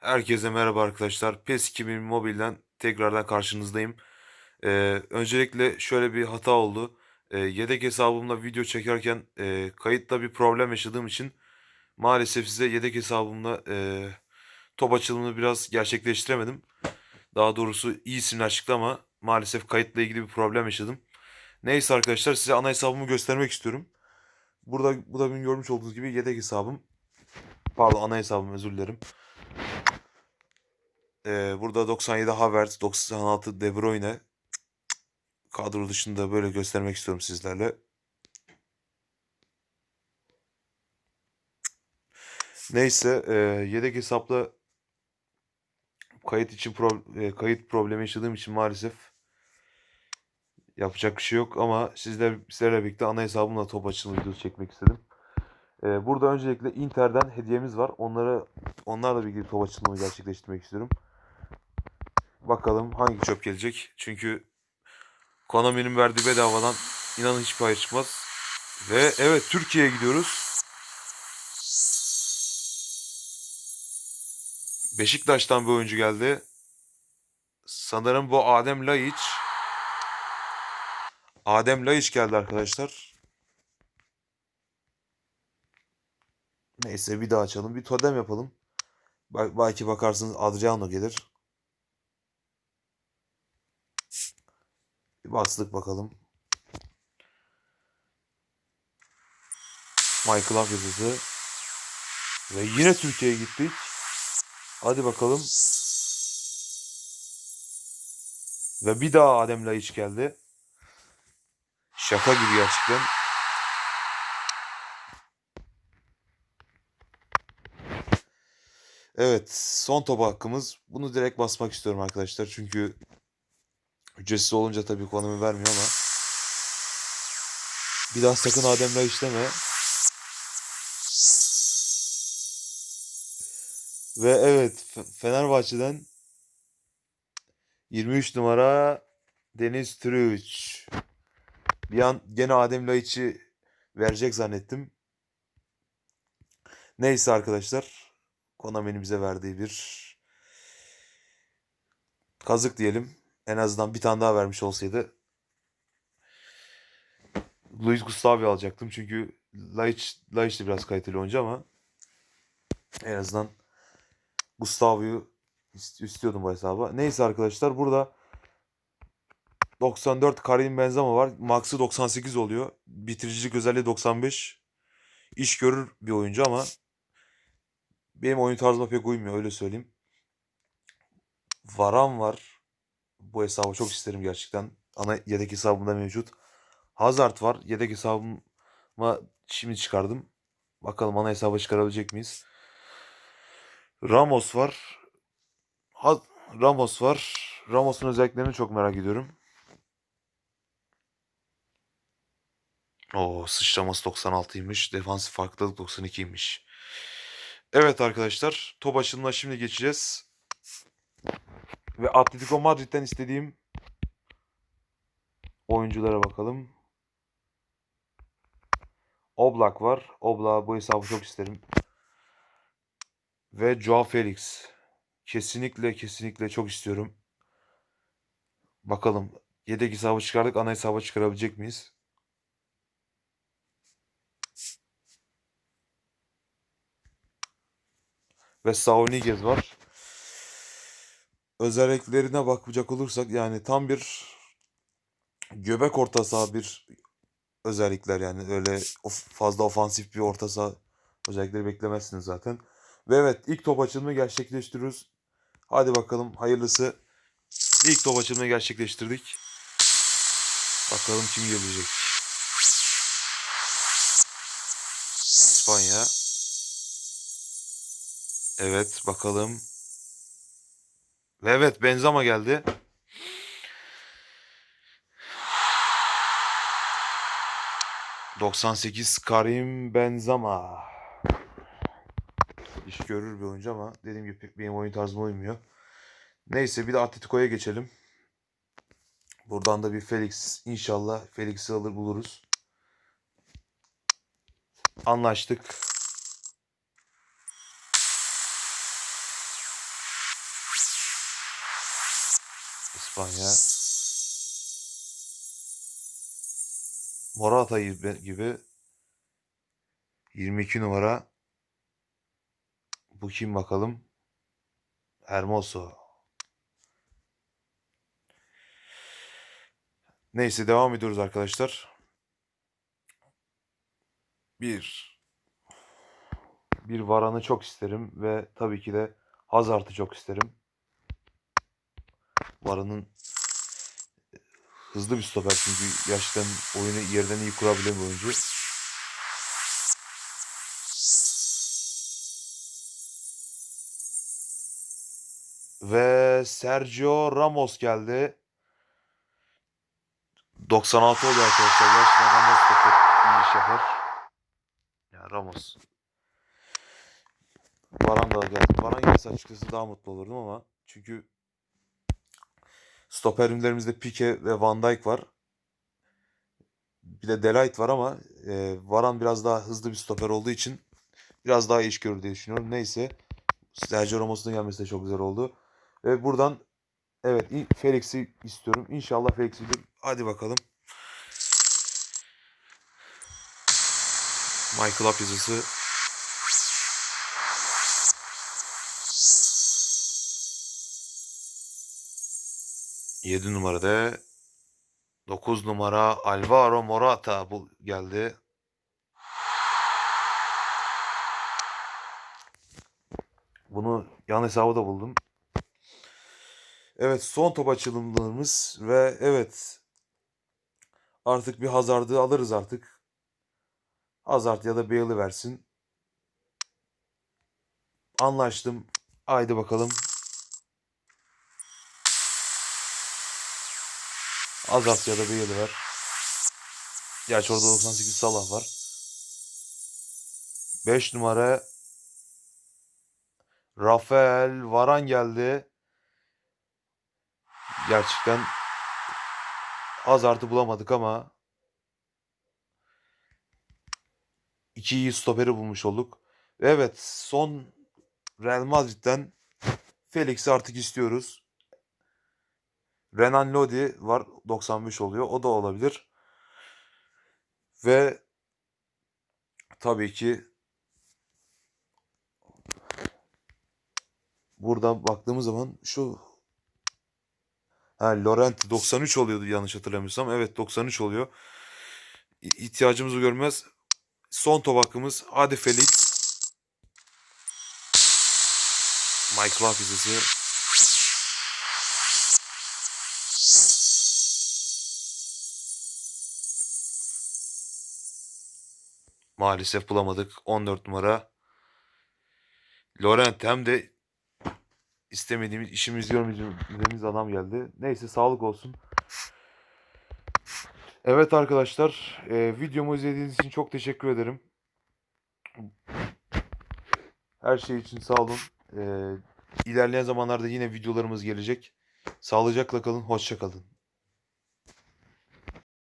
Herkese merhaba arkadaşlar. PES 2000 Mobile'den tekrardan karşınızdayım. Ee, öncelikle şöyle bir hata oldu. Ee, yedek hesabımla video çekerken e, kayıtta bir problem yaşadığım için maalesef size yedek hesabımla e, top açılımını biraz gerçekleştiremedim. Daha doğrusu iyisini açıkla ama maalesef kayıtla ilgili bir problem yaşadım. Neyse arkadaşlar size ana hesabımı göstermek istiyorum. Burada bu da benim görmüş olduğunuz gibi yedek hesabım. Pardon ana hesabım özür dilerim. Ee, burada 97 Havertz, 96 De Bruyne kadro dışında böyle göstermek istiyorum sizlerle. Neyse e, yedek hesapla kayıt için pro- e, kayıt problemi yaşadığım için maalesef yapacak bir şey yok ama sizler sizlerle birlikte ana hesabımla top açılımı videosu çekmek istedim. E, burada öncelikle Inter'den hediyemiz var. Onlara onlarla birlikte top açılımı gerçekleştirmek istiyorum. Bakalım hangi çöp gelecek. Çünkü Konami'nin verdiği bedavadan inanın hiçbir hayır çıkmaz. Ve evet Türkiye'ye gidiyoruz. Beşiktaş'tan bir oyuncu geldi. Sanırım bu Adem Laiç. Adem Laiç geldi arkadaşlar. Neyse bir daha açalım. Bir totem yapalım. Bel- Belki bakarsınız Adriano gelir. Bir bastık bakalım. Michael Hafizesi. Ve yine Türkiye'ye gittik. Hadi bakalım. Ve bir daha Adem Laiç geldi. Şaka gibi gerçekten. Evet, son top hakkımız. Bunu direkt basmak istiyorum arkadaşlar. Çünkü ücretsiz olunca tabii konumu vermiyor ama. Bir daha sakın Adem Laiç deme. Ve evet Fenerbahçe'den 23 numara Deniz Türüç. Bir an gene Adem Laiç'i verecek zannettim. Neyse arkadaşlar. Konami'nin bize verdiği bir kazık diyelim. En azından bir tane daha vermiş olsaydı Luis Gustavo alacaktım. Çünkü Laiç, Laiç de biraz kaliteli oyuncu ama en azından Gustavo'yu ist- istiyordum bu hesaba. Neyse arkadaşlar burada 94 Karim Benzema var. Max'ı 98 oluyor. Bitiricilik özelliği 95. İş görür bir oyuncu ama benim oyun tarzıma pek uymuyor öyle söyleyeyim. Varan var. Bu hesabı çok isterim gerçekten. Ana yedek hesabımda mevcut. Hazard var. Yedek hesabıma şimdi çıkardım. Bakalım ana hesaba çıkarabilecek miyiz? Ramos var. Ha- Ramos var. Ramos'un özelliklerini çok merak ediyorum. O sıçraması 96'ymış. Defansif farklılık 92'ymiş. Evet arkadaşlar. Top açılımına şimdi geçeceğiz. Ve Atletico Madrid'den istediğim oyunculara bakalım. Oblak var. Oblak bu hesabı çok isterim. Ve Joao Felix. Kesinlikle kesinlikle çok istiyorum. Bakalım. Yedek hesabı çıkardık. Ana hesaba çıkarabilecek miyiz? Ve Saul Niguez var. Özelliklerine bakacak olursak yani tam bir göbek orta saha bir özellikler yani öyle of- fazla ofansif bir orta saha özellikleri beklemezsiniz zaten. Ve evet ilk top açılımı gerçekleştiriyoruz. Hadi bakalım hayırlısı. İlk top açılımı gerçekleştirdik. Bakalım kim gelecek. İspanya. Evet bakalım. Ve evet Benzema geldi. ...98 Karim Benzema. İş görür bir oyuncu ama... ...dediğim gibi pek benim oyun tarzıma uymuyor. Neyse bir de Atletico'ya geçelim. Buradan da bir Felix... ...inşallah Felix'i alır buluruz. Anlaştık. İspanya. Morata gibi, gibi 22 numara. Bu kim bakalım? Hermoso. Neyse devam ediyoruz arkadaşlar. Bir bir Varan'ı çok isterim ve tabii ki de Hazard'ı çok isterim. Varan'ın hızlı bir stoper çünkü gerçekten oyunu yerden iyi kurabilen bir oyuncu. Ve Sergio Ramos geldi. 96 oluyor arkadaşlar. Gerçekten Ramos da çok iyi iş yapar. Ya Ramos. Varan da geldi. Varan gelse açıkçası daha mutlu olurdum ama çünkü stoperimlerimizde Pique ve Van Dijk var. Bir de Delight var ama e, Varan biraz daha hızlı bir stoper olduğu için biraz daha iş görür diye düşünüyorum. Neyse. Sergio Ramos'un gelmesi de çok güzel oldu. Ve buradan evet Felix'i istiyorum. İnşallah Felix gelir. Hadi bakalım. Michael Up yazısı. Yedi numarada 9 numara Alvaro Morata bu geldi. Bunu yan hesabı da buldum. Evet son top açılımlarımız ve evet artık bir Hazard'ı alırız artık. Hazard ya da Bale'ı versin. Anlaştım. Haydi bakalım. Hazard ya da Bale'ı ver. Gerçi orada 98 Salah var. 5 numara Rafael Varan geldi. Gerçekten Hazard'ı bulamadık ama iki iyi stoperi bulmuş olduk. Evet son Real Madrid'den Felix'i artık istiyoruz. Renan Lodi var 95 oluyor. O da olabilir. Ve tabii ki buradan baktığımız zaman şu ha, Laurent 93 oluyordu yanlış hatırlamıyorsam. Evet 93 oluyor. İhtiyacımızı görmez. Son top hakkımız. Felix. Michael Hafizesi. Maalesef bulamadık. 14 numara. Laurent hem de istemediğimiz, işimiz görmediğimiz adam geldi. Neyse sağlık olsun. Evet arkadaşlar, e, videomu izlediğiniz için çok teşekkür ederim. Her şey için sağ olun. E, ilerleyen zamanlarda yine videolarımız gelecek. Sağlıcakla kalın, hoşça kalın.